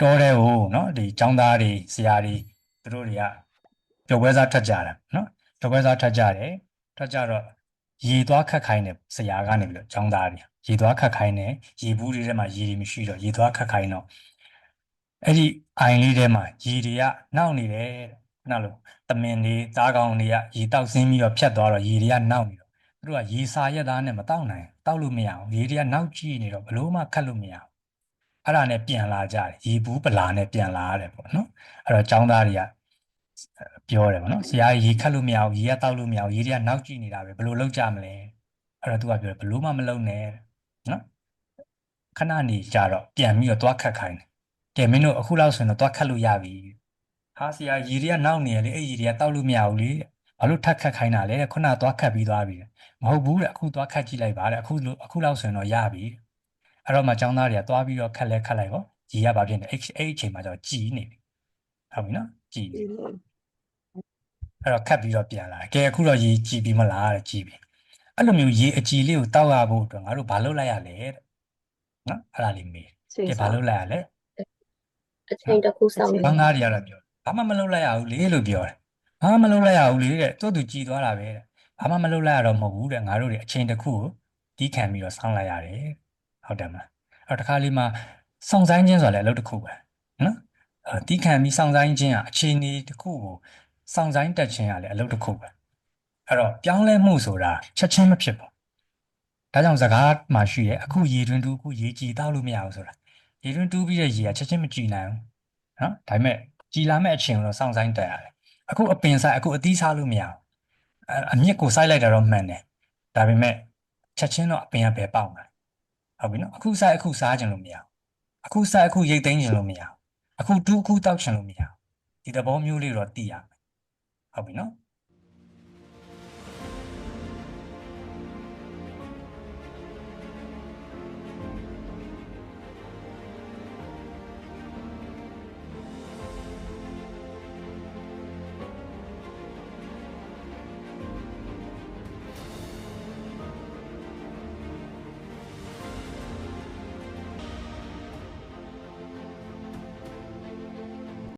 တောတဲ့ဟိုနော်ဒီចောင်းသားတွေဆရာတွေသူတို့တွေကပျော်ပွဲစားထွက်ကြတာနော်ပျော်ပွဲစားထွက်ကြတယ်ထွက်ကြတော့ရေသွားခတ်ခိုင်းတယ်ဆရာကနေပြီးတော့ចောင်းသားတွေရေသွားခတ်ခိုင်းတယ်ရေဘူးတွေထဲမှာရေတွေမရှိတော့ရေသွားခတ်ခိုင်းတော့အဲ့ဒီအိုင်လေးထဲမှာရေတွေကနှောက်နေတယ်တဲ့ခုနလိုတမင်တွေသားကောင်တွေကရေတောက်ဆင်းပြီးတော့ဖြတ်သွားတော့ရေတွေကနှောက်နေတော့သူတို့ကရေစာရက်သားနဲ့မတောက်နိုင်တောက်လို့မရအောင်ရေတွေကနှောက်ကြည့်နေတော့ဘလို့မှခတ်လို့မရအောင် အဲ့ဒါနဲ့ပြန်လာကြတယ်ရေဘူးပလာနဲ့ပြန်လာရတယ်ပေါ့နော်အဲ့တော့ចောင်းသားတွေကပြောတယ်ပေါ့နော်ဆရာကြီးရေခတ်လို့မရဘူးရေကတောက်လို့မရဘူးရေတွေကနောက်ကြည့်နေတာပဲဘယ်လိုလုပ်ကြမလဲအဲ့တော့သူကပြောတယ်ဘယ်လို့မှမလုပ်နဲ့တဲ့နော်ခဏနေကြတော့ပြန်ပြီးတော့သွားခတ်ခိုင်းတယ်ကဲမင်းတို့အခုလောက်ဆိုရင်တော့သွားခတ်လို့ရပြီဟာဆရာရေတွေကနောက်နေရလေအဲ့ရေတွေကတောက်လို့မရဘူးလေတဲ့ဘာလို့ထပ်ခတ်ခိုင်းတာလဲတဲ့ခုနကသွားခတ်ပြီးသွားပြီတဲ့မဟုတ်ဘူးတဲ့အခုသွားခတ်ကြည့်လိုက်ပါတဲ့အခုလိုအခုလောက်ဆိုရင်တော့ရပြီတဲ့ အဲ့တော့မှចောင်းသားတွေကသွားပြီးတော့ခက်လဲခက်လိုက်ပေါ့ရီကဘာဖြစ်နေအဲ့အဲ့အချိန်မှာကျတော့ကြည်နေပြီဟုတ်ပြီနော်ကြည်နေအဲ့တော့ခက်ပြီးတော့ပြန်လာတယ်ကဲအခုတော့ရီကြည်ပြီးမလားတဲ့ကြည်ပြီအဲ့လိုမျိုးရေအကြည်လေးကိုတောက်ရဖို့အတွက်ငါတို့ဘာလုပ်လိုက်ရလဲတဲ့နော်အဲ့ဒါလေးမေးချိန်ကဲဘာဆောင်လုပ်လိုက်ရလဲအချိန်တစ်ခုစောင့်နေចောင်းသားတွေကတော့ပြောဘာမှမလုပ်လိုက်ရဘူးလေလို့ပြောတယ်ဘာမှမလုပ်လိုက်ရဘူးလေတဲ့သူ့သူကြည်သွားတာပဲတဲ့ဘာမှမလုပ်လိုက်ရတော့မဟုတ်ဘူးတဲ့ငါတို့တွေအချိန်တစ်ခုကိုတီးခံပြီးတော့စောင့်လိုက်ရတယ် ဟုတ်တယ်မလားအဲ့တော့တစ်ခါလေးမှာစောင့်ဆိုင်ခြင်းဆိုတာလည်းအလုပ်တစ်ခုပဲနော်အဲတီးခံပြီးစောင့်ဆိုင်ခြင်းကအချိန်ဒီတစ်ခုကိုစောင့်ဆိုင်တက်ခြင်းကလည်းအလုပ်တစ်ခုပဲအဲ့တော့ပြောင်းလဲမှုဆိုတာချက်ချင်းမဖြစ်ဘူးဒါကြောင့်စကားမှာရှိရဲ့အခုရေတွင်တူအခုရေကြည်တောက်လို့မရဘူးဆိုတာရေတွင်တူးပြီးတဲ့ရေကချက်ချင်းမကြည်နိုင်ဘူးနော်ဒါပေမဲ့ကြည်လာမဲ့အချိန်ကိုတော့စောင့်ဆိုင်တက်ရတယ်အခုအပင်ဆိုင်အခုအသီးစားလို့မရဘူးအအမြစ်ကိုစိုက်လိုက်တာတော့မှန်တယ်ဒါပေမဲ့ချက်ချင်းတော့အပင်ကပဲပေါက်မှာ ဟုတ်ပြီနော်အခုဆိုင်အခုစားခြင်းလို့မရဘူးအခုဆိုင်အခုရိတ်သိမ်းခြင်းလို့မရဘူးအခုတူးအခုတောက်ခြင်းလို့မရဘူးဒီသဘောမျိုးလေးတော့သိရမယ်ဟုတ်ပြီနော်